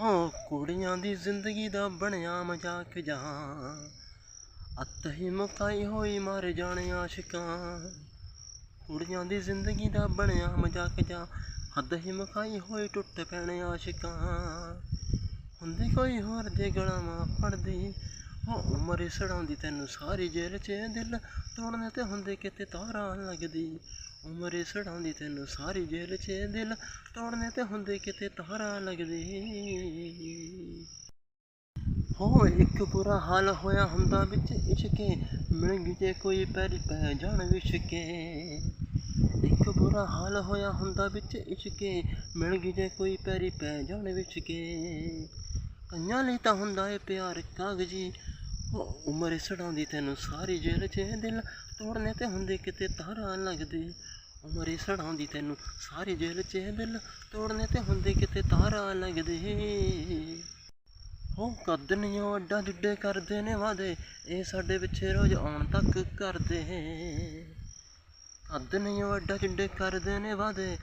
ਹੋ, ਕੁੜੀਆਂ ਦੀ ਜ਼ਿੰਦਗੀ ਦਾ ਬਣਿਆ ਮਜ਼ਾਕ ਜਹਾਂ। ਅੱਤ ਹੀ ਮੁਕਾਈ ਹੋਈ ਮਰ ਜਾਣੇ ਆਸ਼ਿਕਾਂ ਕੁੜੀਆਂ ਦੀ ਜ਼ਿੰਦਗੀ ਦਾ ਬਣਿਆ ਮਜ਼ਾਕ ਜਾਂ ਹੱਦ ਹੀ ਮੁਕਾਈ ਹੋਈ ਟੁੱਟ ਪੈਣੇ ਆਸ਼ਿਕਾਂ ਹੁੰਦੀ ਕੋਈ ਹੋਰ ਦੇ ਗਲਾਂ ਮਾਂ ਫੜਦੀ। ਉਹ ਉਮਰ ਸੜਾਉਂਦੀ ਤੈਨੂੰ ਸਾਰੀ ਜੇਲ੍ਹ 'ਚ ਦਿਲ ਤੋੜਨੇ ਤੇ ਹੁੰਦੇ ਕਿਤੇ ਤਾਰਾਂ ਲੱਗਦੀ। ਉਮਰ ਸੜਾਉਂਦੀ ਤੈਨੂੰ ਸਾਰੀ ਜੇਲ੍ਹ 'ਚ ਦਿਲ ਤੋੜਨੇ ਤੇ ਹੁੰਦੇ ਕਿਤੇ ਤਾਰਾਂ ਲੱਗਦੀ। ਹੋ, ਇੱਕ ਬੁਰਾ ਹਾਲ ਹੋਇਆ ਹੁੰਦਾ ਵਿੱਚ ਇਸ਼ਕੇ ਮਿਲ ਗਈ ਜੇ ਕੋਈ ਪੈਰੀ ਪੈ ਜਾਣ ਵਿਸ਼ਕੇ ਇੱਕ ਬੁਰਾ ਹਾਲ ਹੋਇਆ ਹੁੰਦਾ ਵਿੱਚ ਇਸ਼ਕੇ ਮਿਲ ਗਈ ਜੇ ਕੋਈ ਪੈਰੀ ਪੈ ਜਾਣ ਵਿਸ਼ਕੇ ਕਈਆਂ ਲਈ ਤਾਂ ਹੁੰਦਾ ਏ ਪਿਆਰ ਕਾਗਜੀ ਉਮਰ ਸੜਾਉਂਦੀ ਤੈਨੂੰ ਸਾਰੀ ਜੇਲ੍ਹ 'ਚ ਦਿਲ ਤੋੜਨੇ ਤੇ ਹੁੰਦੇ ਕਿਤੇ ਤਾਰਾਂ ਲੱਗਦੀ। ਉਮਰ ਸੜਾਉਂਦੀ ਤੈਨੂੰ ਸਾਰੀ ਜੇਲ੍ਹ 'ਚ ਦਿਲ ਤੋੜਨੇ ਤੇ ਹੁੰਦੇ ਕਿਤੇ ਤਾਰਾਂ ਲੱਗਦੀ। ਹੋ ਕੱਦ ਨਹੀਂ ਉਹ ਅੱਡਾ ਜੁੱਡੇ ਕਰਦੇ ਨੇ ਵਾਦੇ ਇਹ ਸਾਡੇ ਪਿੱਛੇ ਰੋਜ਼ ਆਉਣ ਤੱਕ ਕਰਦੇ। ਕੱਦ ਨਹੀਂ ਉਹ ਅੱਡਾ ਜੁੱਡੇ ਕਰਦੇ ਨੇ ਵਾਦੇ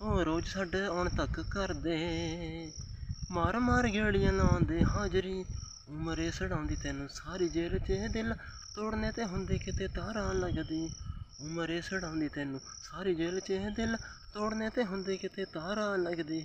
ਉਹ ਰੋਜ਼ ਸਾਡੇ ਆਉਣ ਤੱਕ ਕਰਦੇ। ਮਾਰ ਮਾਰ ਗੇੜੀਆਂ ਲਾਉਂਦੇ ਹਾਜ਼ਰੀ ਉਮਰੇ ਸੜਾਉਂਦੀ ਤੈਨੂੰ ਸਾਰੀ ਜੇਲ੍ਹ 'ਚ ਇਹ ਦਿਲ ਤੋੜਨੇ ਤੇ ਹੁੰਦੇ ਕਿਤੇ ਤਾਰਾਂ ਲੱਗਦੀ ਉਮਰੇ ਸੜਾਉਂਦੀ ਤੈਨੂੰ ਸਾਰੀ ਜੇਲ੍ਹ 'ਚ ਇਹ ਦਿਲ ਤੋੜਨੇ ਤੇ ਹੁੰਦੇ ਕਿਤੇ ਤਾਰਾਂ ਲੱਗਦੀ।